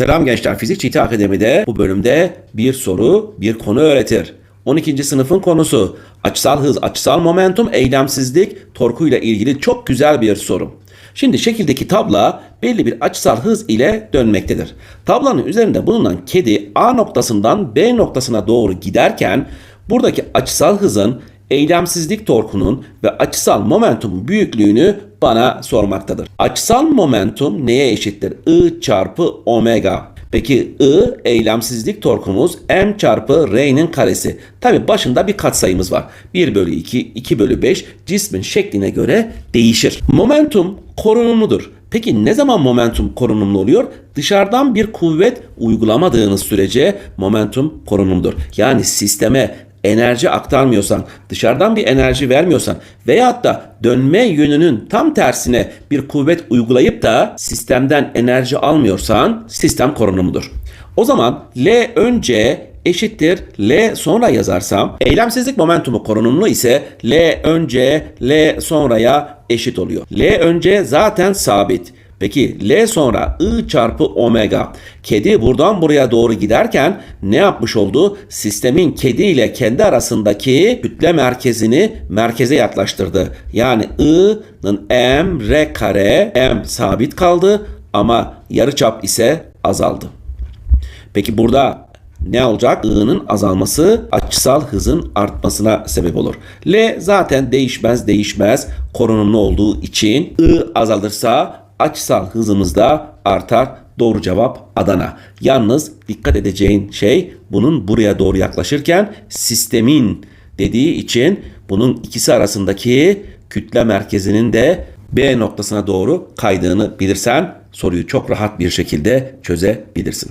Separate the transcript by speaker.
Speaker 1: Selam gençler. Fizik Çiğti Akademi'de bu bölümde bir soru, bir konu öğretir. 12. sınıfın konusu açısal hız, açısal momentum, eylemsizlik, torkuyla ilgili çok güzel bir soru. Şimdi şekildeki tabla belli bir açısal hız ile dönmektedir. Tablanın üzerinde bulunan kedi A noktasından B noktasına doğru giderken buradaki açısal hızın eylemsizlik torkunun ve açısal momentumun büyüklüğünü bana sormaktadır. Açısal momentum neye eşittir? I çarpı omega. Peki I eylemsizlik torkumuz m çarpı r'nin karesi. Tabi başında bir katsayımız var. 1 bölü 2, 2 bölü 5 cismin şekline göre değişir. Momentum korunumludur. Peki ne zaman momentum korunumlu oluyor? Dışarıdan bir kuvvet uygulamadığınız sürece momentum korunumludur. Yani sisteme enerji aktarmıyorsan, dışarıdan bir enerji vermiyorsan veyahut da dönme yönünün tam tersine bir kuvvet uygulayıp da sistemden enerji almıyorsan sistem korunumludur. O zaman L önce eşittir L sonra yazarsam eylemsizlik momentumu korunumlu ise L önce L sonraya eşit oluyor. L önce zaten sabit. Peki L sonra I çarpı omega. Kedi buradan buraya doğru giderken ne yapmış oldu? Sistemin kedi ile kendi arasındaki kütle merkezini merkeze yaklaştırdı. Yani I'nın m r kare m sabit kaldı ama yarıçap ise azaldı. Peki burada ne olacak? I'nın azalması açısal hızın artmasına sebep olur. L zaten değişmez değişmez korunumlu olduğu için I azalırsa açısal hızımız da artar. Doğru cevap Adana. Yalnız dikkat edeceğin şey bunun buraya doğru yaklaşırken sistemin dediği için bunun ikisi arasındaki kütle merkezinin de B noktasına doğru kaydığını bilirsen soruyu çok rahat bir şekilde çözebilirsin.